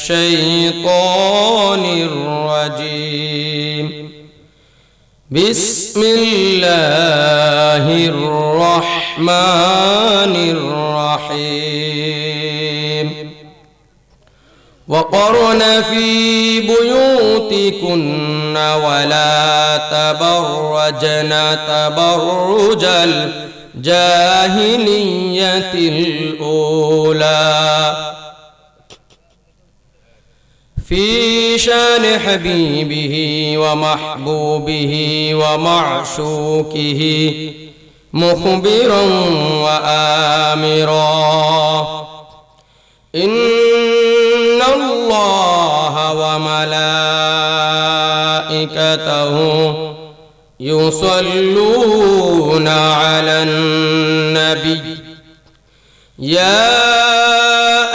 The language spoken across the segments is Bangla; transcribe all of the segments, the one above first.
الشيطان الرجيم. بسم الله الرحمن الرحيم. وقرن في بيوتكن ولا تبرجن تبرج الجاهلية الأولى. في شان حبيبه ومحبوبه ومعشوقه مخبرا وآمرا. إن الله وملائكته يصلون على النبي. يا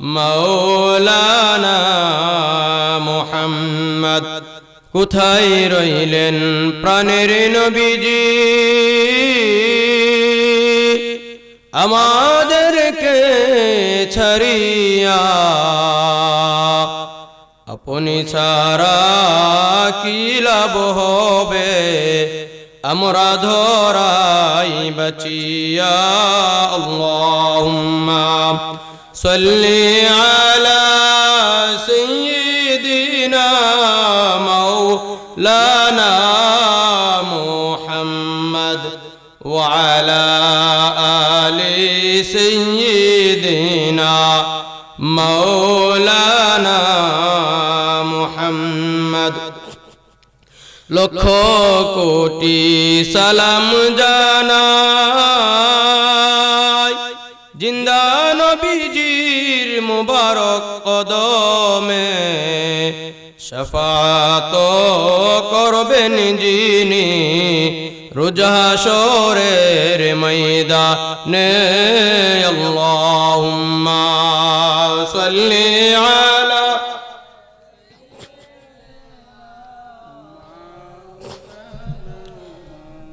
মৌলানা মোহাম্মদ। কোথায় রইলেন প্রাণের নবীজি? আমাদেরকে ছড়িয়া আপনি ছাড়া কি লাভ হবে? আমরা ধরাই বাঁচিয়া আল্লাহ সাল্লি আলা সাইয়্যিদিনা মাওলানা মুহাম্মদ وعلى آل سيدنا مولانا محمد লক্ষ কোটি সালাম জানাই মুবারক কদমে শফাত করবেন যিনি রুজহাসরের ময়দানে আল্লাহুম্মা সাল্লি আলা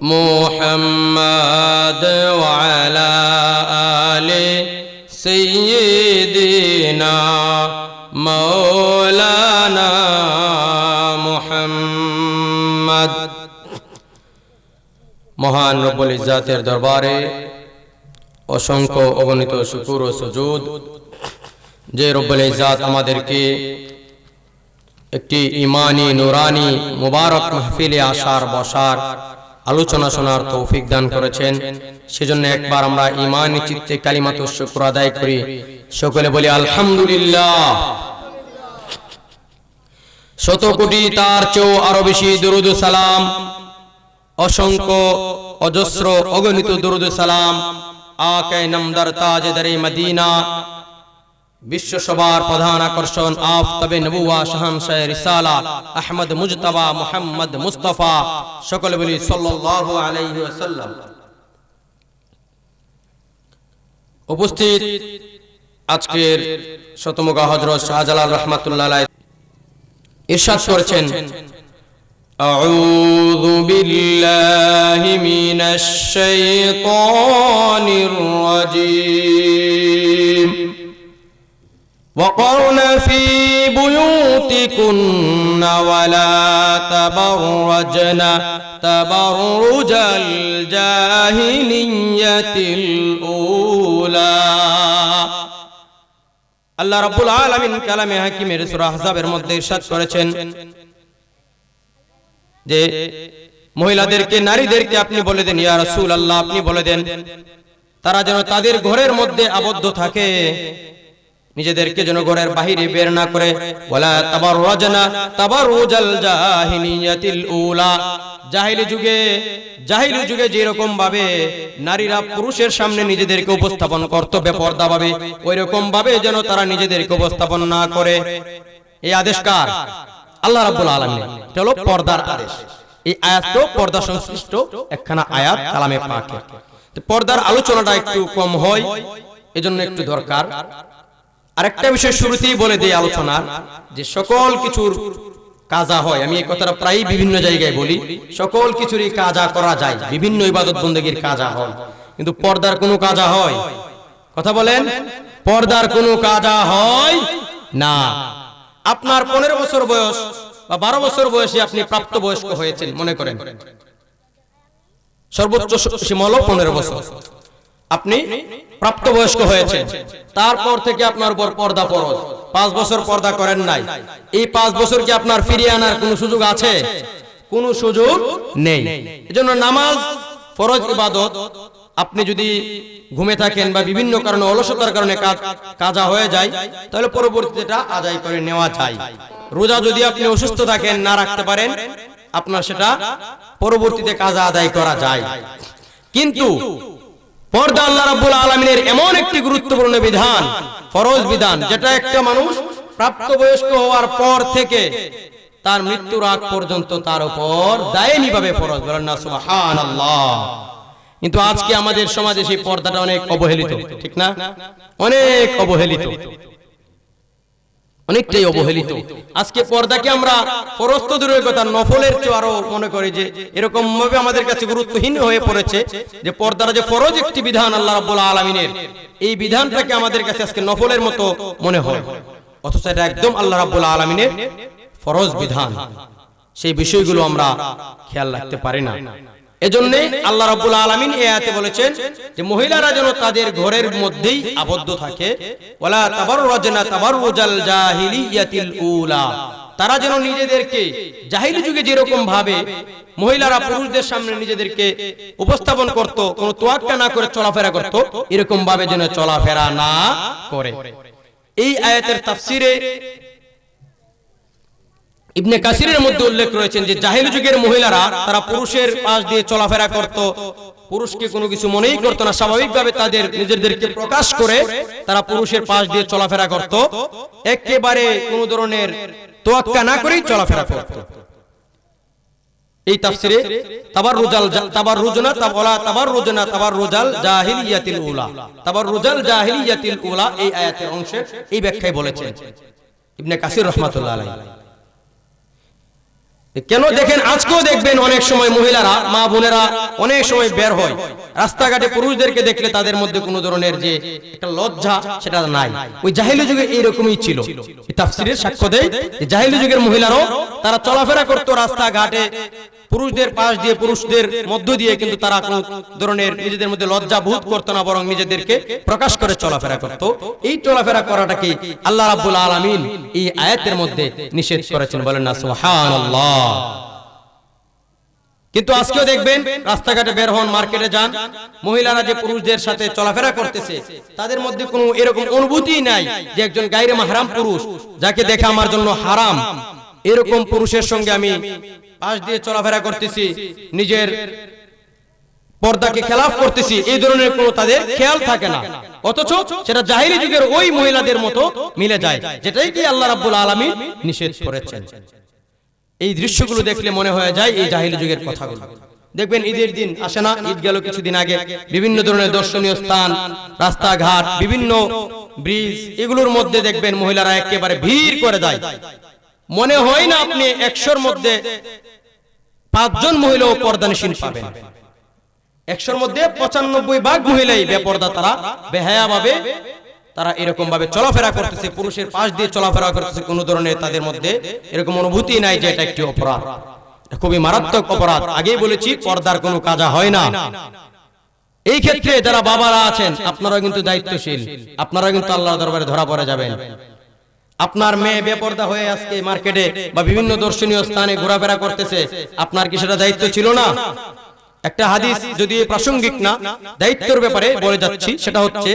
محمد وعلى آل سيدنا মহান রব্বুল ইজ্জাতের দরবারে অসংখ্য অগণিত শুকুর ও সুজুদ যে রব্বুল ইজ্জাত আমাদেরকে একটি ইমানি, নুরানি, মুবারক মাহফিলে আসার, বসার, আলোচনা শোনার তৌফিক দান করেছেন। সেজন্য একবার আমরা ইমানি চিত্তে কালিমাত শুক্র আদায় করি। সকলে বলি, আলহামদুলিল্লাহ। শত কোটি তার চেয়েও আরও বেশি দরুদ সালাম। অসংখ্য অজস্র অগণিত দরুদ সালাম আকে নামদার তাজদারে মদিনা। বিশ্বসভার প্রধান আকর্ষণ আফতাবে নবুয়া শাহানশাহ রিসালা আহমদ মুজতবা মুহাম্মদ মুস্তফা সকলে বলি সাল্লাল্লাহু আলাইহি ওয়াসাল্লাম। উপস্থিত আজকের শতমুগা হযরত শাহজালাল রাহমাতুল্লাহ আলাইহি। ইরশাদ করেছেন أعوذ بالله من الشيطان الرجيم وقرن في بيوتكن ولا تبرجن تبرج الجاهلية الأولى আল্লাহ রাব্বুল আলামিন কালামে হাকিমের সূরা আহজাবের মধ্যে ইরশাদ করেছেন যে মহিলাদেরকে, নারীদেরকে আপনি বলে দেন, ইয়া রাসূল আল্লাহ আপনি বলে দেন। তারা যেন তাদের ঘরের মধ্যে আবদ্ধ থাকে, নিজেদেরকে যেন ঘরের বাহিরে বের না করে। ওয়ালা তাবাররাজনা তাবাররুজাল জাহিলিয়াতিল উলা জাহিলি যুগে জাহিলি যুগে যে রকম ভাবে নারীরা পুরুষের সামনে নিজেদেরকে উপস্থাপন করত বেপর্দা ভাবে ওই রকম ভাবে যেন তারা নিজেদেরকে উপস্থাপন না করে। এই আদেশ কার? আল্লাহ রাব্বুল আলামিন। এটা হলো পর্দার আদেশ। এই আয়াতও পর্দা সংশ্লিষ্ট একখানা আয়াত কালামে পাকে তো পর্দার আলোচনাটা একটু কম হয়, এজন্য একটু দরকার। আরেকটা বিষয় শুরুতেই বলে দেই আলোচনার, যে সকল কিছুর কাজা হয়, আমি এই কথাটা প্রায় বিভিন্ন জায়গায় বলি, সকল কিছুরই কাজা করা যায়, বিভিন্ন ইবাদত বন্দীর কাজা হয়। কিন্তু পর্দার কোনো কাজা হয়? কথা বলেন? পর্দার কোনো কাজা হয় না। আপনার পনেরো বছর বয়স বা বারো বছর বয়সে আপনি প্রাপ্ত বয়স্ক হয়েছেন, মনে করেন। সর্বোচ্চ সীমা হলো পনেরো বছর। আপনি প্রাপ্তবয়স্ক হয়েছেন। তারপর থেকে আপনার উপর পর্দা ফরজ পাঁচ বছর পর্দা করেন নাই। এই পাঁচ বছর কি আপনার ফিরিয়ে আনার কোনো সুযোগ আছে? কোনো সুযোগ নেই। এজন্য নামাজ, ফরজ ইবাদত আপনি যদি ঘুমে থাকেন বা বিভিন্ন কারণে অলসতার কারণে কাজা হয়ে যায়, তাহলে পরবর্তীটা আদায় করে নেওয়া যায়। রোজা যদি আপনি অসুস্থ থাকেন, না রাখতে পারেন, আপনার সেটা পরবর্তীতে কাজা আদায় করা যায়। কিন্তু পর্দা আল্লাহ রাব্বুল আলামিনের এমন একটি গুরুত্বপূর্ণ বিধান, ফরজ বিধান, যেটা একটা মানুষ প্রাপ্তবয়স্ক হওয়ার পর থেকে তার মৃত্যুর আগ পর্যন্ত তার উপর দায়নি ভাবে ফরজ। বলেন না, সুবহানাল্লাহ। কিন্তু আজকে আমাদের সমাজে সেই পর্দাটা অনেক অবহেলিত ঠিক না? অনেক অবহেলিত। অনেকটাই অবহেলিত। আজকে পর্দাকে আমরা ফরস্ত দূরের কথা নফলের চেয়ে আরও মনে করি যে এরকম ভাবে আমাদের কাছে গুরুত্বহীন হয়ে পড়েছে যে পর্দার যে ফরজ একটি বিধান আল্লাহ রাব্বুল আলামিনের এই বিধানটাকে আমাদের কাছে আজকে নফলের মতো মনে হয়। অথচ এটা একদম আল্লাহ রাব্বুল আলামিনের ফরজ বিধান। সেই বিষয়গুলো আমরা খেয়াল রাখতে পারি না। এজন্য আল্লাহ রাব্বুল আলামিন এই আয়াতে বলেছেন যে মহিলারা যেন তাদের ঘরের মধ্যেই আবদ্ধ থাকে। ওয়ালা তাবাররুজনা তাবাররুজাল জাহিলিয়াতিল উলা। তারা যেন নিজেদেরকে জাহিলি যুগে যেরকম ভাবে মহিলারা পুরুষদের সামনে নিজেদেরকে উপস্থাপন করত কোন তোয়াক্কা না করে চলাফেরা করত এরকম ভাবে যেন চলাফেরা না করে। এই আয়াতের তাফসিরে ইবনে কাসিরের মধ্যে উল্লেখ রয়েছেন যে জাহিল যুগের মহিলারা তারা পুরুষের পাশ দিয়ে চলাফেরা করত। পুরুষকে কোনো কিছু মনেই করতো না। স্বাভাবিকভাবে তাদের নিজেদেরকে প্রকাশ করে তারা পুরুষের পাশ দিয়ে চলাফেরা করত। একেবারে কোনো ধরনের তোয়াক্কা না করেই চলাফেরা করত। এই তাফসিরে তাবার রুজাল তাবার রুজনা তাবলা তাবার রুজনা তাবার রুজাল জাহিলিয়াতিল উলা। তাবার রুজাল জাহিলিয়াতিল উলা এই আয়াতের অংশে এই ব্যাখ্যায় বলেছেন। ইবনে কাসির রহমাতুল্লাহ আলাইহি। কেন দেখেন? আজকেও দেখবেন অনেক সময় মহিলারা, মা বোনেরা অনেক সময় বের হয়। রাস্তাঘাটে পুরুষদেরকে দেখলে তাদের মধ্যে কোনো ধরনের যে একটা লজ্জা, সেটা নাই। ওই জাহিলি যুগে এইরকমই ছিল। সাক্ষ্য দেয় জাহিলি যুগের মহিলারাও তারা চলাফেরা করতো রাস্তাঘাটে। পুরুষদের পাশ দিয়ে পুরুষদের মধ্য দিয়ে কিন্তু তারা কোন ধরনের নিজেদের মধ্যে লজ্জা বোধ করতো না, বরং নিজেদেরকে প্রকাশ করে চলাফেরা করত। এই চলাফেরা করাটাকে আল্লাহ রাব্বুল আলামিন এই আয়াতের মধ্যে নিষেধ করেছেন, বলেন না, সুবহানাল্লাহ। কিন্তু আজকেও দেখবেন, রাস্তাঘাটে বের হন, মার্কেটে যান, মহিলারা যে পুরুষদের সাথে চলাফেরা করতেছে, তাদের মধ্যে কোনো এরকম অনুভূতি নাই যে একজন গাইরে মাহারাম পুরুষ যাকে দেখে আমার জন্য হারাম। এরকম পুরুষের সঙ্গে আমি পাশ দিয়ে চলাফেরা করতেছি, নিজের পর্দাকে খেলাফ করতেছি, এই ধরনের কোনো তাদের খেয়াল থাকে না। অথচ সেটা জাহিরি যুগের ওই মহিলাদের মতো মিলে যায়, যেটাই কি আল্লাহ রাব্বুল আলামিন নিষেধ করেছেন। এই দৃশ্যগুলো দেখলে মনে হয়ে যায় এই জাহিলি যুগের কথাগুলো। দেখবেন ঈদের দিন আসে না, ঈদ গেল কিছুদিন আগে, বিভিন্ন ধরনের দর্শনীয় স্থান, রাস্তাঘাট, বিভিন্ন ব্রিজ, এগুলোর মধ্যে দেখবেন মহিলারা একেবারে ভিড় করে যায় মনে হয় না আপনি একশোর মধ্যে পাঁচজন মহিলাও পর্দানিসীন পাবেন একশোর মধ্যে পঁচানব্বই ভাগ মহিলাই বেপর্দা তারা বেহায়া ভাবে তারা এরকম ভাবে চলাফেরা করতেছে, পুরুষের পাশ দিয়ে চলাফেরা করতেছে, কোন ধরনের তাদের মধ্যে এরকম অনুভূতি নাই যে এটা একটি অপরাধ। খুবই মারাত্মক অপরাধ। আগেই বলেছি, পর্দার কোনো কাজা হয় না। এই ক্ষেত্রে যারা বাবারা আছেন আপনারা কিন্তু দায়িত্বশীল। আপনারা কিন্তু আল্লাহ দরবারে ধরা পড়ে যাবেন। আপনার মেয়ে বেপর্দা হয়ে আজকে মার্কেটে বা বিভিন্ন দর্শনীয় স্থানে ঘোরাফেরা করতেছে, আপনার কি সেটা দায়িত্ব ছিল না? একটা হাদিস যদি প্রাসঙ্গিক না, দায়িত্বের ব্যাপারে বলে যাচ্ছি, সেটা হচ্ছে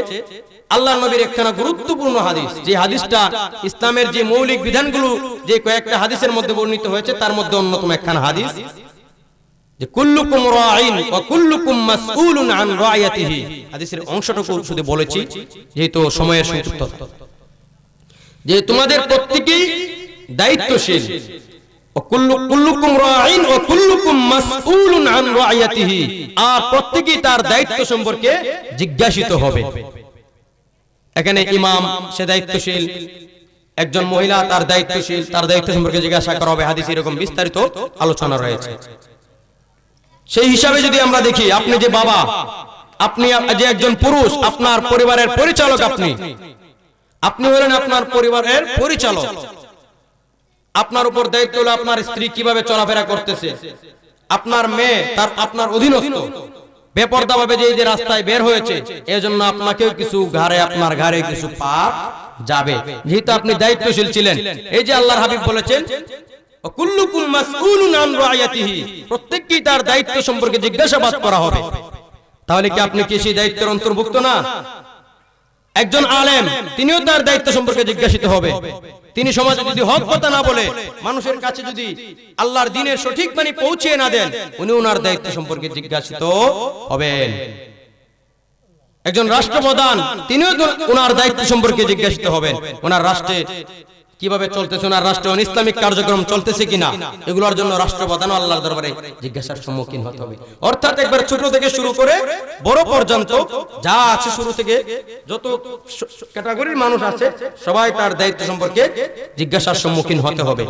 আল্লাহ নবীর একখানা গুরুত্বপূর্ণ হাদিস। যে হাদিসটা ইসলামের যে মৌলিক বিধানগুলো, যে কয়েকটা হাদিসের মধ্যে বর্ণিত হয়েছে, তার মধ্যে অন্যতম একখানা হাদিস। যে কুল্লুকুম রাঈন ওয়া কুল্লুকুম মাসউলুন আন রায়াতিহি হাদিসের অংশটুকু শুধু বলেছি, যেহেতু সময়ের সংক্ষিপ্ততা যে তোমাদের প্রত্যেকেই দায়িত্বশীল। একজন মহিলা, তার তার দায়িত্ব সম্পর্কে জিজ্ঞাসা করা হবে। হাদিস এরকম বিস্তারিত আলোচনা রয়েছে। সেই হিসাবে যদি আমরা দেখি, আপনি যে বাবা, আপনি যে একজন পুরুষ, আপনার পরিবারের পরিচালক আপনি আপনি হলেন আপনার পরিবারের পরিচালক। আপনার উপর দায়িত্ব হলো আপনার স্ত্রী কীভাবে চলাফেরা করতেছে। আপনার মেয়ে তার আপনার অধীনস্থ। বেপর্দা ভাবে যে এই যে রাস্তায় বের হয়েছে, এজন্য আপনাকেও কিছু ঘাড়ে, আপনার ঘাড়ে কিছু পাপ যাবে। যেহেতু আপনি দায়িত্বশীল ছিলেন, এই যে আল্লাহর হাবিব বলেছেন কুল্লুকুম মাসউলুন আন রায়াতিহি প্রত্যেককেই তার দায়িত্ব সম্পর্কে জিজ্ঞাসাবাদ করা হবে। তাহলে কি আপনি কি সেই দায়িত্বের অন্তর্ভুক্ত না? একজন আলেম তিনিও তার দায়িত্ব সম্পর্কে জিজ্ঞাসিত হবে। তিনি সমাজে যদি হক কথা না বলে মানুষের কাছে যদি আল্লাহর দিনের সঠিক মানে পৌঁছে না দেন উনি ওনার দায়িত্ব সম্পর্কে জিজ্ঞাসিত হবেন। একজন রাষ্ট্রপ্রধান তিনিও ওনার দায়িত্ব সম্পর্কে জিজ্ঞাসিত হবেন। ওনার রাষ্ট্রে কীভাবে চলতেছে ওনার রাষ্ট্রে ইসলামিক কার্যক্রম চলতেছে কিনা, এগুলোর জন্য রাষ্ট্রপ্রধান আল্লাহর দরবারে জিজ্ঞাসার সম্মুখীন হতে হবে। অর্থাৎ একবার ছোট থেকে শুরু করে বড় পর্যন্ত যা আছে শুরু থেকে, যত ক্যাটাগরির মানুষ আছে, সবাই তার দায়িত্ব সম্পর্কে জিজ্ঞাসার সম্মুখীন হতে হবে।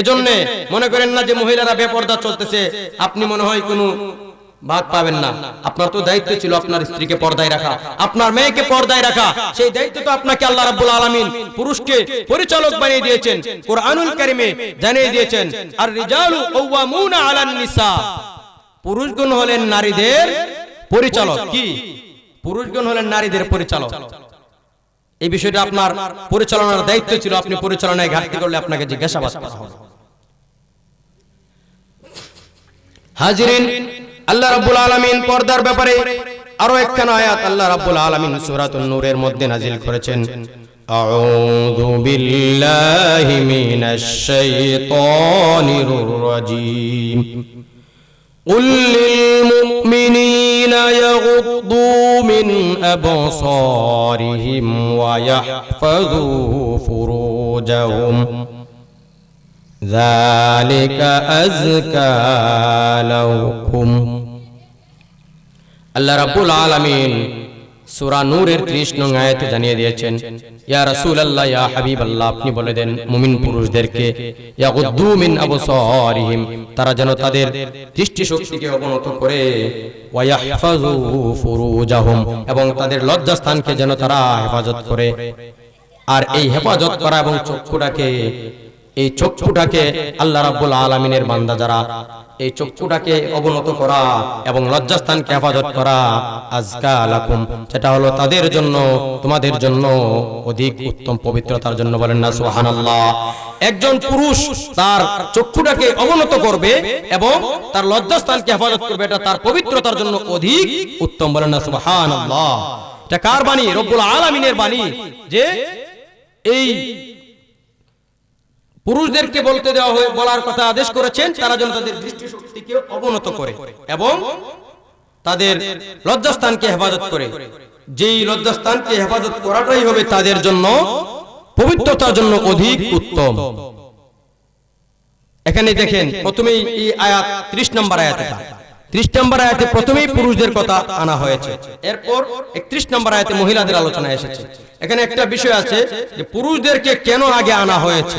এজন্য মনে করেন না যে মহিলারা বেপর্দা চলতেছে, আপনি মনে হয় কোনো ভাগ পাবেন না। আপনার তো দায়িত্ব ছিল আপনার স্ত্রীকে পর্দায় রাখা। আপনার মেয়েকে পর্দায় রাখা। সেই দায়িত্ব তো আপনাকে আল্লাহ রাব্বুল আলামিন পুরুষকে পরিচালক বানিয়ে দিয়েছেন। কোরআনুল কারিমে জানিয়ে দিয়েছেন আর রিজালু কাওয়ামুনা আলান নিসা। পুরুষগণ হলেন নারীদের পরিচালক। কি? পুরুষগণ হলেন নারীদের পরিচালক। এই বিষয়টা আপনার পরিচালনার দায়িত্ব ছিল। আপনি পরিচালনায় ঘাটতি করলে আপনাকে জিজ্ঞাসাবাদ করা হবে। হাজিরিন আল্লাহ রাব্বুল আলামিন পর্দার ব্যাপারে আরো একখানা আয়াত আল্লাহ রাব্বুল আলামিন সূরাতুন নূরের মধ্যে নাজিল করেছেন আউযু বিল্লাহি মিনাশ শাইতানির রাজীম قل للمؤمنين يغضوا من أبصارهم ويحفظوا فروجهم ذلك أزكى لكم আল্লাহ রাব্বুল আলামিন সূরা নূরের 30 নং আয়াতে জানিয়ে দিয়েছেন, ইয়া রাসূলুল্লাহ, ইয়া হাবিবাল্লাহ আপনি বলে দেন, মুমিন পুরুষদেরকে ইয়াগুদ্দু মিন আবসারিহিম তারা যেন তাদের দৃষ্টি শক্তিকে অবনত করে ওয়া ইয়াহফাজু ফুরুজাহুম এবং তাদের লজ্জাস্থানকে যেন তারা হেফাজত করে। আর এই হেফাজত করা এবং চক্ষুটাকে এই চক্ষুটাকে আল্লাহ রাব্বুল আলামিনের বান্দা যারা, এই চক্ষুটাকে অবনত করা এবং লজ্জাস্থানকে হেফাজত করা আজকা লাকুম, সেটা হলো তাদের জন্য, তোমাদের জন্য অধিক উত্তম পবিত্রতার জন্য বলেন না, সুবহানাল্লাহ। একজন পুরুষ তার চক্ষুটাকে অবনত করবে এবং তার লজ্জাস্থানকে হেফাজত করবে, এটা তার পবিত্রতার জন্য অধিক উত্তম বলেন না, সুবহানাল্লাহ। এটা কার বাণী? রব্বুল আলামিনের বাণী যে এই পুরুষদেরকে বলতে দেওয়া হয়ে বলার কথা আদেশ করেছেন, তারা যেন তাদের দৃষ্টিশক্তিকে অবনত করে এবং তাদের লজ্জাস্থানকে হেফাজত করে। যেই লজ্জাস্থানকে হেফাজত করাটাই হবে তাদের জন্য, পবিত্রতার জন্য অধিক উত্তম। এখানে দেখেন, প্রথমেই এই আয়াত 30 নম্বর আয়াত 30 নম্বর আয়াতে প্রথমেই পুরুষদের কথা আনা হয়েছে। এরপর 31 নম্বর আয়াতে মহিলাদের আলোচনা এসেছে। এখানে একটা বিষয় আছে যে পুরুষদেরকে কেন আগে আনা হয়েছে?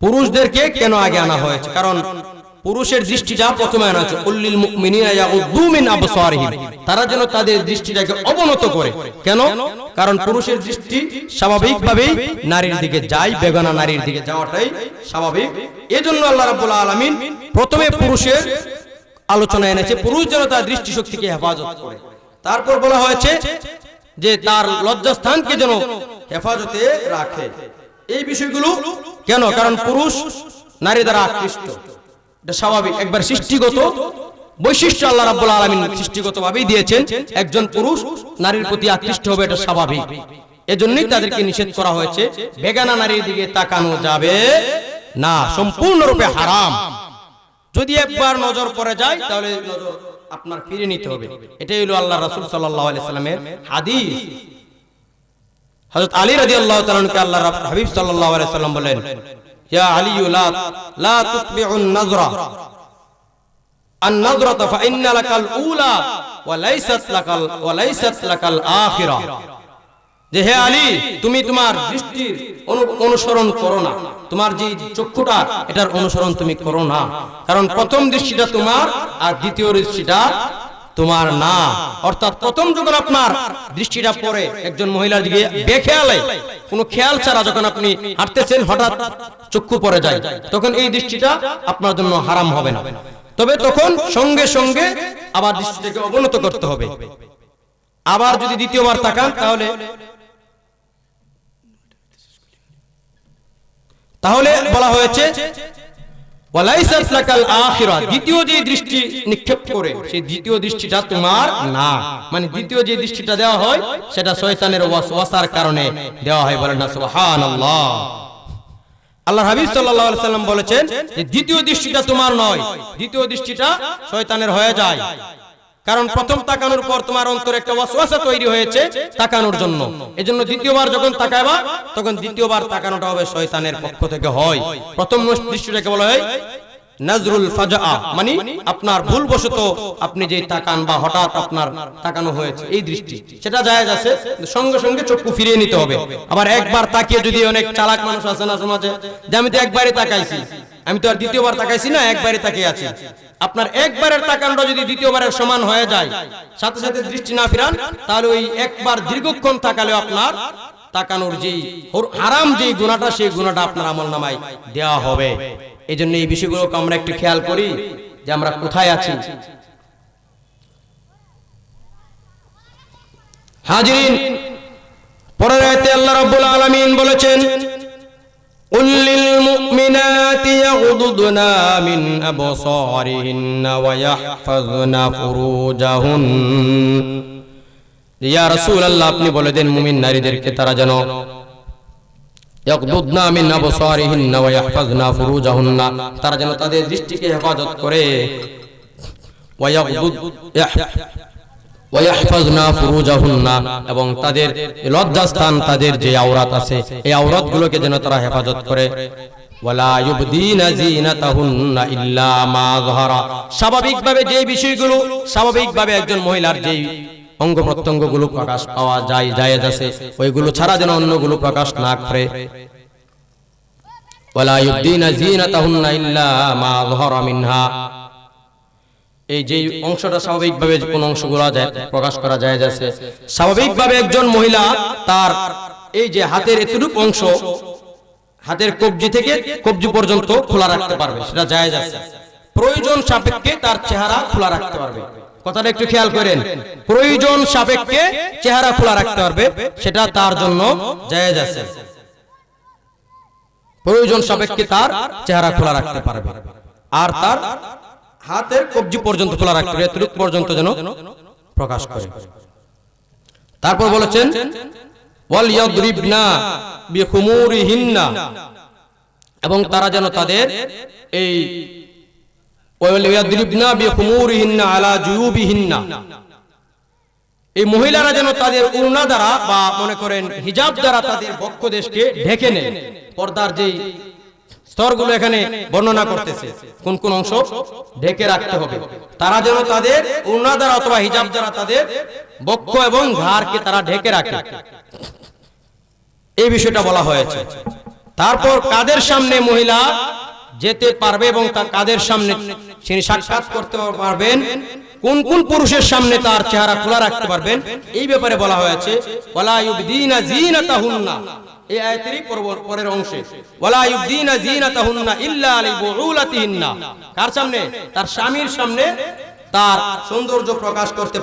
পুরুষদেরকে কেন আগে আনা হয়েছে? কারণ পুরুষের দৃষ্টিটা প্রথমে আনা হয়েছে, উল্লিল তারা যেন তাদের দৃষ্টিটাকে অবনত করে। কেন? কারণ পুরুষের দৃষ্টি স্বাভাবিকভাবেই নারীর দিকে যায়, বেগানা নারীর দিকে যাওয়াটাই স্বাভাবিক। এজন্য আল্লাহ রাব্বুল আলামিন প্রথমে পুরুষের আলোচনা এনেছে, পুরুষ যেন তার দৃষ্টিশক্তিকে হেফাজত করে। তারপর বলা হয়েছে যে তার লজ্জাস্থানকে যেন হেফাজতে রাখে। এই বিষয়গুলো কেন? কারণ পুরুষ নারী দ্বারা আকৃষ্ট। এটা স্বাভাবিক। একবার সৃষ্টিগত বৈশিষ্ট্য আল্লাহ রাব্বুল আলামিন সৃষ্টিগতভাবেই দিয়েছেন। একজন পুরুষ নারীর প্রতি আকৃষ্ট হবে, এটা স্বাভাবিক। এজন্যই তাদেরকে নিষেধ করা হয়েছে, বেগানা নারীর দিকে তাকানো যাবে না, সম্পূর্ণরূপে হারাম। যদি একবার নজর পড়ে যায়, তাহলে আপনার ফিরে নিতে হবে। এটাই হলো আল্লাহ রাসূল সাল্লাল্লাহু আলাইহি সাল্লামের হাদিস। হজরত আলী রাজি আল্লাহ তালকে আল্লাহ হাবিব সাল্লাহ সাল্লাম বলেন, ইয়া আলী, লা তুতবিউন আন ফা ইন্না লাকাল উলা ওয়া লাইসাত লাকাল ওয়া লাইসাত লাকাল আখিরা। যে হে আলী, তুমি তোমার দৃষ্টির অনুসরণ করো না। তোমার যে চক্ষুটা, এটার অনুসরণ তুমি করো না। কারণ প্রথম দৃষ্টিটা তোমার আর দ্বিতীয় দৃষ্টিটা তোমার না। অর্থাৎ প্রথম যখন আপনার দৃষ্টিটা পড়ে একজন মহিলার দিকে বেখেয়ালে, কোনো খেয়াল ছাড়া যখন আপনি হাঁটতেছেন, হঠাৎ চক্ষু পড়ে যায়, তখন এই দৃষ্টিটা আপনার জন্য হারাম হবে না। তবে তখন সঙ্গে সঙ্গে আবার দৃষ্টিটাকে অবনত করতে হবে। আবার যদি দ্বিতীয়বার তাকান, তাহলে তাহলে বলা হয়েছে দ্বিতীয় যে দৃষ্টি নিক্ষেপ করে সেই দ্বিতীয় দৃষ্টিটা তোমার না। মানে দ্বিতীয় যে দৃষ্টিটা দেওয়া হয় সেটা শয়তানের কারণে দেওয়া হয় বলেন না সুবহানাল্লাহ। আল্লাহ হাবিব সাল্লাল্লাহু সাল্লাম বলেছেন যে দ্বিতীয় দৃষ্টিটা তোমার নয় দ্বিতীয় দৃষ্টিটা শয়তানের হয়ে যায়। কারণ প্রথম তাকানোর পর তোমার অন্তরে একটা ওয়াসওয়াসা তৈরি হয়েছে তাকানোর জন্য। এজন্য দ্বিতীয়বার যখন তাকাবা তখন দ্বিতীয়বার তাকানোটা হবে শয়তানের পক্ষ থেকে হয়। প্রথম দৃশ্যটাকে বলা হয় নাজরুল ফাজা মানে আপনার ভুলবশত আপনি যে তাকান বা হঠাৎ আপনার তাকানো হয়েছে, এই দৃষ্টি। সেটা জায়েজ আছে, সঙ্গে সঙ্গে চক্ষু ফিরিয়ে নিতে হবে। আবার একবার তাকিয়ে যদি অনেক চালাক মানুষ আছে না সমাজে, যে আমি তো একবারই তাকাইছি, আমি তো আর দ্বিতীয়বার তাকাইছি না, একবারই তাকিয়ে আছি। আপনার একবারের তাকানটা যদি দ্বিতীয়বারের সমান হয়ে যায়, সাথে সাথে দৃষ্টি না ফিরান, তাহলে ওই একবার দীর্ঘক্ষণ তাকালেও আপনার তাকানোর যেই হর- হারাম যেই গুণাটা, সেই গুণাটা আপনার আমল নামায় দেওয়া হবে। এই জন্য এই বিষয়গুলোকে আমরা একটু খেয়াল করি যে আমরা কোথায় আছি। পরের আল্লাহ রাব্বুল আলামিন বলেছেন, উল্লিল মুমিনাতি ইয়াগুদুনা মিন আবসারিহিন্না ওয়া ফুরুজাহুন। ইয়া রাসূলুল্লাহ, আপনি বলে দেন মুমিন নারীদেরকে তারা যেন তারা যেন তাদের দৃষ্টিকে হেফাজত করে। এবং তাদের লজ্জাস্থান, তাদের যে আওরাত আছে, এই আওরাত গুলোকে যেন তারা হেফাজত করে। স্বাভাবিকভাবে যে বিষয়গুলো, স্বাভাবিকভাবে একজন মহিলার যেই অঙ্গ প্রত্যঙ্গগুলো প্রকাশ পাওয়া যায়, জায়েজ আছে। ওইগুলো ছাড়া যেন অন্যগুলো প্রকাশ না করে। এই যে অংশটা স্বাভাবিকভাবে কোন অংশগুলো প্রকাশ করা যায় যাচ্ছে স্বাভাবিকভাবে একজন মহিলা তার এই যে হাতের এতটুকু অংশ, হাতের কবজি থেকে কবজি পর্যন্ত খোলা রাখতে পারবে, সেটা যায় যাচ্ছে প্রয়োজন সাপেক্ষে তার চেহারা খোলা রাখতে পারবে। কথাটা একটু খেয়াল করেন। প্রয়োজন সাপেক্ষে চেহারা খোলা রাখতে পারবে সেটা তার জন্য জায়েজ আছে। প্রয়োজন সাপেক্ষে তার চেহারা খোলা রাখতে পারবে। আর তার হাতের কবজি পর্যন্ত খোলা রাখতে হবে, এতটুকু পর্যন্ত যেন প্রকাশ করে। তারপর বলেছেন ওয়াল ইয়াদরিবনা বিখুমুরিহিন্না এবং তারা যেন তাদের এই ওয়াল ইয়াদরিবনা বিখুমুরিহিন্না আলা জুয়ুবিহিন্না এই মহিলারা যেন তাদের উড়না দ্বারা বা মনে করেন হিজাব দ্বারা তাদের ঢেকে নেয়। পর্দার স্তরগুলো এখানে বর্ণনা করতেছে, কোন কোন অংশ ঢেকে রাখতে হবে। তারা যেন তাদের উড়না দ্বারা অথবা হিজাব দ্বারা তাদের বক্ষ এবং ঘাড়কে তারা ঢেকে রাখে। এই বিষয়টা বলা হয়েছে। তারপর কাদের সামনে মহিলা যেতে পারবে এবং তার কাদের সামনে তিনি সাক্ষাৎ করতে পারবেন। কোন কোন পুরুষের সামনে তার চেহারা খোলা রাখতে পারবেন, এই ব্যাপারে বলা হয়েছে সামনে? তার স্বামীর সামনে তার সৌন্দর্য প্রকাশ করতে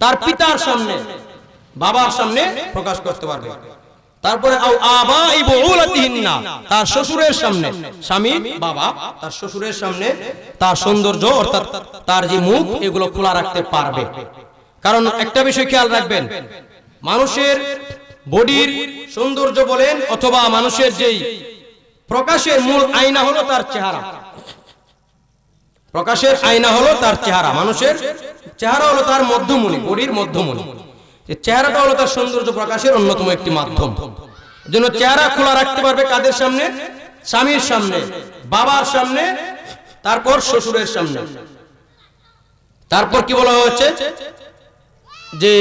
তার পিতার সামনে, বাবার সামনে প্রকাশ করতে পারবে। তারপরে তার শ্বশুরের সামনে। স্বামী বাবা তার শ্বশুরের সামনে তার সৌন্দর্য অর্থাৎ তার যে মুখ এগুলো খোলা রাখতে পারবে। কারণ একটা বিষয় খেয়াল রাখবেন মানুষের বডির সৌন্দর্য বলেন অথবা মানুষের যেই প্রকাশের মূল আয়না হলো তার চেহারা। প্রকাশের আয়না হলো তার চেহারা। মানুষের চেহারা হলো তার মধ্যমণি বডির মধ্যমণি। যে চেহারাটা হলো তার সৌন্দর্য প্রকাশের অন্যতম একটি মাধ্যম। জন্য চেহারা খোলা রাখতে পারবে কাদের সামনে? স্বামীর সামনে, বাবার সামনে, তারপর শ্বশুরের সামনে। তারপর কি বলা হয়েছে? যে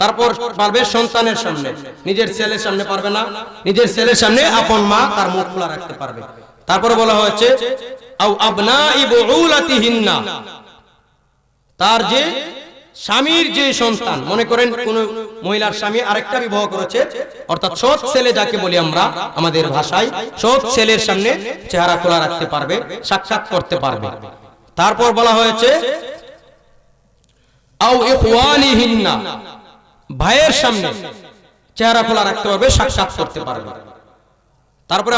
তারপর পারবে সন্তানের সামনে। নিজের ছেলের সামনে পারবে না, নিজের ছেলের সামনে আপন মা তার মুখ খোলা রাখতে পারবে। তারপর বলা হয়েছে আবনাই বুউলাতিহিন্না তার যে স্বামীর যে সন্তান, মনে করেন কোন মহিলার স্বামী আরেকটা বিবাহ করেছে, অর্থাৎ সৎ ছেলে যাকে বলি আমরা, আমাদের ভাষায়, সৎ ছেলের সামনে চেহারা খোলা রাখতে পারবে, সাক্ষাৎ করতে পারবে। তারপর বলা হয়েছে ভাইয়ের সামনে চেহারা খোলা রাখতে পারবে, সাক্ষাৎ করতে পারবে। তারপরে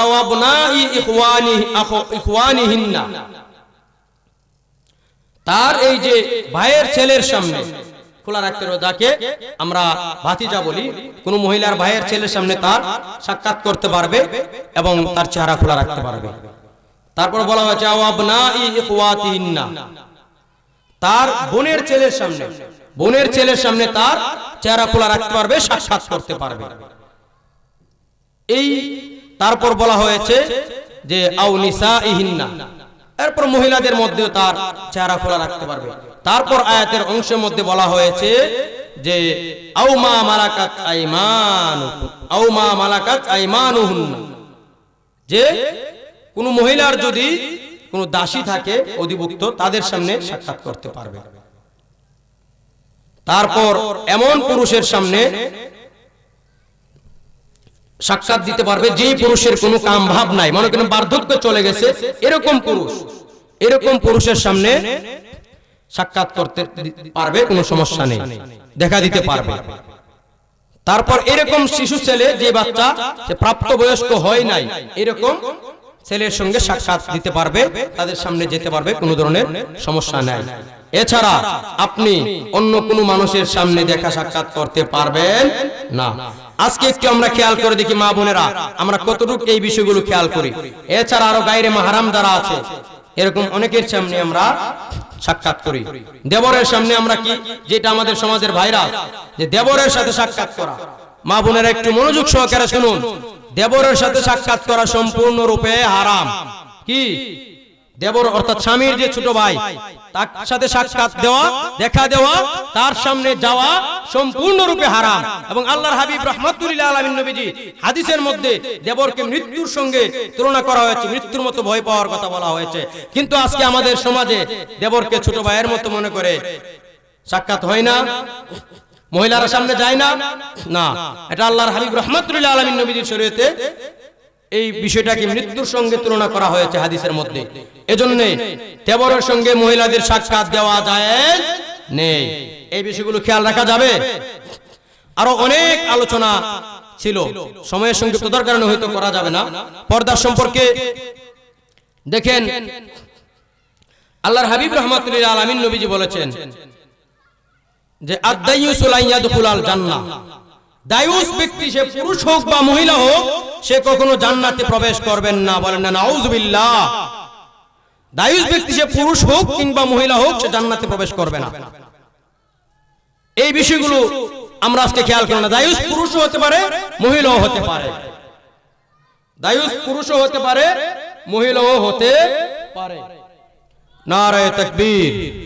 তার এই যে ভাইয়ের ছেলের সামনে খোলা রাখতে যাকে আমরা ভাতিজা বলি, কোন মহিলার ভাইয়ের ছেলের সামনে তার সাক্ষাৎ করতে পারবে এবং তার চেহারা খোলা রাখতে পারবে। তারপর বলা হয়েছে তার বোনের ছেলের সামনে, বোনের ছেলের সামনে তার চেহারা খোলা রাখতে পারবে, সাক্ষাৎ করতে পারবে। এই তারপর বলা হয়েছে যে আউ নিসা ইহিন্না এরপর মহিলাদের মধ্যেও তার চেহারা খোলা রাখতে পারবে। তারপর আয়াতের অংশের মধ্যে বলা হয়েছে যে যে, কোন মহিলার যদি কোন দাসী থাকে, অধিভুক্ত, তাদের সামনে সাক্ষাৎ করতে পারবে। তারপর এমন পুরুষের সামনে সাক্ষাৎ দিতে পারবে যে পুরুষের কোনো কাম ভাব নাই। মনে করেন বার্ধক্য চলে গেছে, এরকম পুরুষ, এরকম পুরুষের সামনে সাক্ষাৎ করতে পারবে, কোনো সমস্যা নেই, দেখা দিতে পারবে। তারপর এরকম শিশু ছেলে যে বাচ্চা, সে প্রাপ্তবয়স্ক হয় নাই, এরকম ছেলের সঙ্গে সাক্ষাৎ দিতে পারবে, তাদের সামনে যেতে পারবে, কোনো ধরনের সমস্যা নাই। এছাড়া আপনি অন্য কোনো মানুষের সামনে দেখা সাক্ষাৎ করতে পারবেন না। আজকে একটু আমরা খেয়াল করে দেখি মা বোনেরা, আমরা কতটুকু এই বিষয়গুলো খেয়াল করি। এছাড়া আরও গাইরে মাহারাম যারা আছে, এরকম অনেকের সামনে আমরা সাক্ষাৎ করি। দেবরের সামনে আমরা কি, যেটা আমাদের সমাজের ভাইরা, যে দেবরের সাথে সাক্ষাৎ করা। মা বোনেরা একটু মনোযোগ সহকারে শুনুন। দেবরের সাথে সাক্ষাৎ করা সম্পূর্ণরূপে হারাম। কি? দেবর অর্থাৎ স্বামীর যে ছোট ভাই, তার সাথে সাক্ষাৎ দেওয়া, দেখা দেওয়া, তার সামনে যাওয়া সম্পূর্ণরূপে হারাম। এবং আল্লাহর হাবিব রহমতুল্লাহ আলমিন নবীজি হাদিসের মধ্যে দেবরকে মৃত্যুর সঙ্গে তুলনা করা হয়েছে, মৃত্যুর মতো ভয় পাওয়ার কথা বলা হয়েছে। কিন্তু আজকে আমাদের সমাজে দেবরকে ছোট ভাইয়ের মতো মনে করে সাক্ষাৎ হয় না, মহিলারা সামনে যায় না। না, এটা আল্লাহর হাবিব রহমতুল্লাহ আলমিন নবীজির শরীয়তে এই বিষয়টাকে মৃত্যুর সঙ্গে তুলনা করা হয়েছে হাদিসের মধ্যে। এজন্য দেবরের সঙ্গে মহিলাদের সাক্ষাৎ দেওয়া যায় নেই। এই বিষয়গুলো খেয়াল রাখা যাবে। আরও অনেক আলোচনা ছিল। সময়ের সংক্ষিপ্ততার কারণে হয়তো করা যাবে না। পর্দার সম্পর্কে দেখেন আল্লাহর হাবিব রহমতুল্লাহ আলমিন নবীজি বলেছেন যে আদাইয়ুসুলাইয়াদুল জান্নাহ। দায়ুস ব্যক্তি সে পুরুষ হোক বা মহিলা হোক, সে কখনো জান্নাতে প্রবেশ করবেন না। বলেন না, নাউজুবিল্লাহ। দায়ুস ব্যক্তি সে পুরুষ হোক কিংবা মহিলা হোক, সে জান্নাতে প্রবেশ করবে না। এই বিষয়গুলো আমরা আজকে খেয়াল করি না। দায়ুস পুরুষও হতে পারে, মহিলাও হতে পারে। দায়ুস পুরুষও হতে পারে, মহিলাও হতে পারে। নারায় তাকবীর।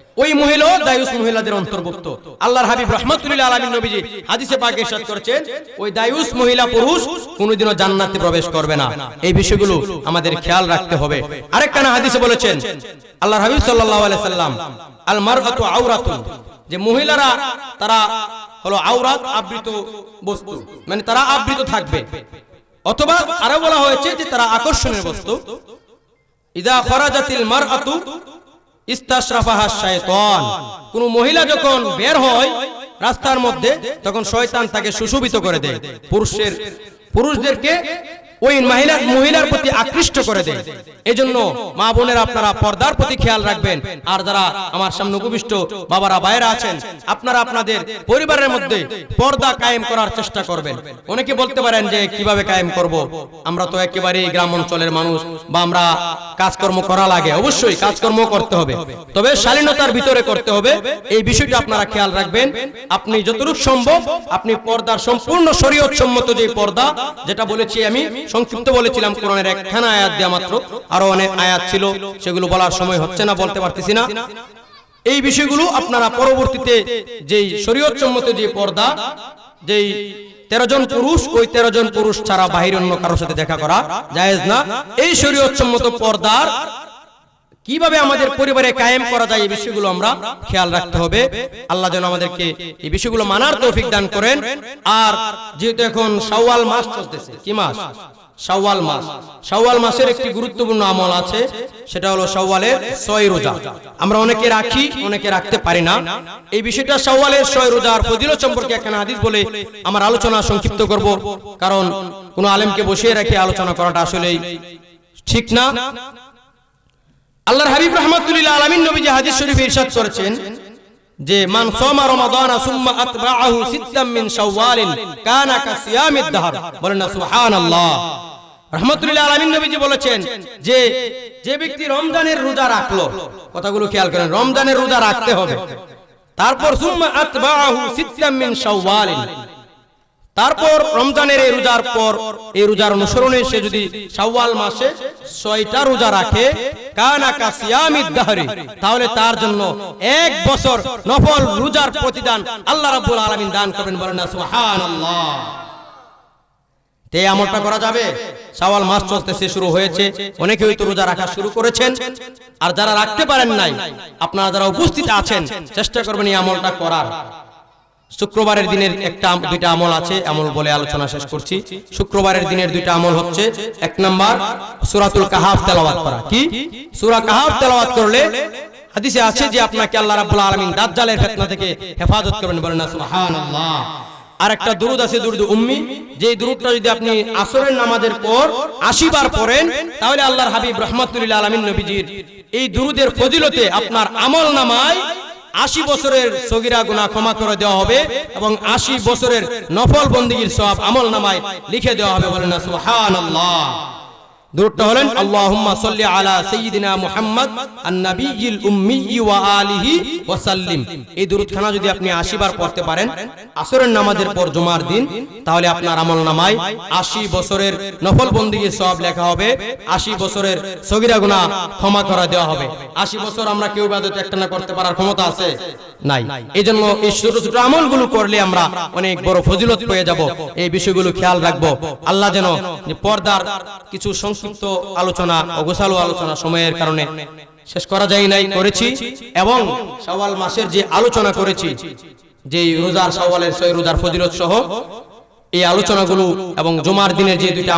ওই মহিলা দায়ুস মহিলাদের অন্তর্ভুক্ত। আল্লাহর হাবিব রহমতুল্লাহ আলমিন নবীজি হাদিসে পাকে ইরশাদ করেছেন, ওই দায়ুস মহিলা পুরুষ কোনোদিনও জান্নাতে প্রবেশ করবে না। এই বিষয়গুলো আমাদের খেয়াল রাখতে হবে। আরেকখানা হাদিসে বলেছেন, আল্লাহর হাবিব সাল্লাল্লাহু আলাইহি সাল্লাম আল মারআতু আওরাতুন যে মহিলারা তারা হলো আওরাত আবৃত বস্তু মানে তারা আবৃত থাকবে। অথবা আরও বলা হয়েছে যে তারা আকর্ষণের বস্তু। ইদা খরাজাতিল মারআতু কোন মহিলা যখন বের হয় রাস্তার মধ্যে, তখন শয়তান তাকে সুশোভিত করে দেয়। পুরুষের পুরুষদেরকে ওই মহিলা মহিলার প্রতি আকৃষ্ট করে দেয়। এজন্য মা বোনের আপনারা পর্দার প্রতি খেয়াল রাখবেন। আর যারা আমার সামনে উপবিষ্ট বাবারা বাইরে আছেন, আপনারা আপনাদের পরিবারের মধ্যে পর্দা কায়েম করার চেষ্টা করবেন। অনেকে বলতে পারেন যে, কীভাবে কায়েম করব? আমরা তো একেবারেই গ্রাম অঞ্চলের মানুষ বা আমরা কাজকর্ম করা লাগে। অবশ্যই কাজকর্ম করতে হবে। তবে শালীনতার ভিতরে করতে হবে। এই বিষয়টা আপনারা খেয়াল রাখবেন। আপনি যতটুকু সম্ভব আপনি পর্দার সম্পূর্ণ শরীয়ত সম্মত যে পর্দা, যেটা বলেছি আমি সংক্ষিপ্ত বলেছিলাম, কোরআনের একখানা আয়াত দেওয়া মাত্র। আরও অনেক আয়াত ছিল, সেগুলো বলার সময় হচ্ছে না, বলতে পারতেছি না। এই বিষয়গুলো আপনারা পরবর্তীতে যেই শরীয়ত সম্মত যে পর্দা, যেই তেরো জন পুরুষ, ওই তেরো জন পুরুষ ছাড়া বাহির অন্য কারোর সাথে দেখা করা যায় না। এই শরীয়ত সম্মত পর্দার কীভাবে আমাদের পরিবারে কায়েম করা যায় এই বিষয়গুলো আমরা খেয়াল রাখতে হবে। আল্লাহ যেন আমাদেরকে এই বিষয়গুলো মানার তৌফিক দান করেন। আর যেহেতু এখন শাওয়াল মাস চলতেছে, কি মাস? শাওয়াল মাস। শাওয়াল মাসের একটি গুরুত্বপূর্ণ আমল আছে, সেটা হলো শাওয়ালের ছয় রোজা। আমরা অনেকে রাখি, অনেকে রাখতে পারি না। এই বিষয়টা শাওয়ালের ছয় রোজার ফজিলত সম্পর্কে একখানা হাদিস বলে আমার আলোচনা সংক্ষিপ্ত করব। কারণ কোনো আলেমকে বসিয়ে রেখে আলোচনা করাটা আসলেই ঠিক না। আল্লাহর হাবিব রহমাতুল্লাহ আলামিন নবী যে শরীফে ইরশাদ করেছেন যে, মান সামা সুম্মা সিত্তাম মিন শাওয়ালিন কানা দাহর। বলেন না, সুবহানাল্লাহ। আলামিন নবীজি বলেছেন যে যে ব্যক্তি রমজানের রোজা রাখল, কথাগুলো খেয়াল করেন, রমজানের রোজা রাখতে হবে। তারপর, সুম্মা আতবাআহু সিত্তাম মিন শাওয়ালিন। তারপর রমজানের এই রোজার পর এই রোজার অনুসরণে সে যদি শাওয়াল মাসে ছয়টা রোজা রাখে কানা কাসিয়ামিদ দাহরি তাহলে তার জন্য এক বছর নফল রোজার প্রতিদান আল্লাহ রাব্বুল আলামিন দান করবেন বলেন না সুবহানাল্লাহ। তে আমলটা করা যাবে। শাওয়াল মাস চলতেছে শুরু হয়েছে। অনেকে হয়তো রোজা রাখা শুরু করেছেন। আর যারা রাখতে পারেন নাই আপনারা যারা উপস্থিত আছেন চেষ্টা করবেন এই আমলটা করার। শুক্রবারের দিনের একটা দুইটা আমল আছে আমল বলে আলোচনা শেষ করছি। শুক্রবারের দিনের দুইটা আমল হচ্ছে এক নাম্বার সূরাতুল কাহাফ তেলাওয়াত করা। কি? সূরা কাহাফ তেলাওয়াত করলে হাদিসে আছে যে আপনাকে আল্লাহ রাব্বুল আলামিন দাজ্জালের ফিতনা থেকে হেফাজত করবেন বলেন না সুবহানাল্লাহ। আর একটা দুরুদ আছে দুরুদ উম্মি যে দুরুদটা যদি আপনি আসরের নামাজের পর 80 বার পড়েন তাহলে আল্লাহর হাবিব রাহমাতুল্লাহ আলামিন নবীজির এই দুরুদের ফজিলতে আপনার আমল নামায় আশি বছরের সগিরা গুনা ক্ষমা করে দেওয়া হবে এবং আশি বছরের নফল বন্দীর সব আমল নামায় লিখে দেওয়া হবে বলে না, সুবহানাল্লাহ। দূরটা হলেন আল্লাহুম্মা সাল্লি আলা সাইয়্যিদিনা মুহাম্মদ আন-নাবিয়্যিল উম্মি ওয়া আলিহি ওয়া সাল্লিম। এই দরুদখানা যদি আপনি 80 বার পড়তে পারেন আসরের নামাজের পর জুমার দিন তাহলে আপনার আমল নামায় 80 বছরের নফল সওয়াব লেখা হবে 80 বছরের সগীরা গুনাহ ক্ষমা করে দেওয়া হবে। 80 বছর আমরা কেউ ইবাদত একটা না করতে পারার ক্ষমতা আছে? নাই। এজন্য এই ছোট ছোট আমলগুলো করলে আমরা অনেক বড় ফজিলত পেয়ে যাব। এই বিষয়গুলো খেয়াল রাখব। আল্লাহ যেন পর্দার কিছু সংক্ষিপ্ত আলোচনা অগোছালো আলোচনা সময়ের কারণে শেষ করা যায় নাই, করেছি এবং সওয়াল মাসের যে আলোচনা করেছি যে রোজার সওয়ালের ছয় রোজার সহ এই আলোচনাগুলো এবং জুমার দিনের যে দুইটা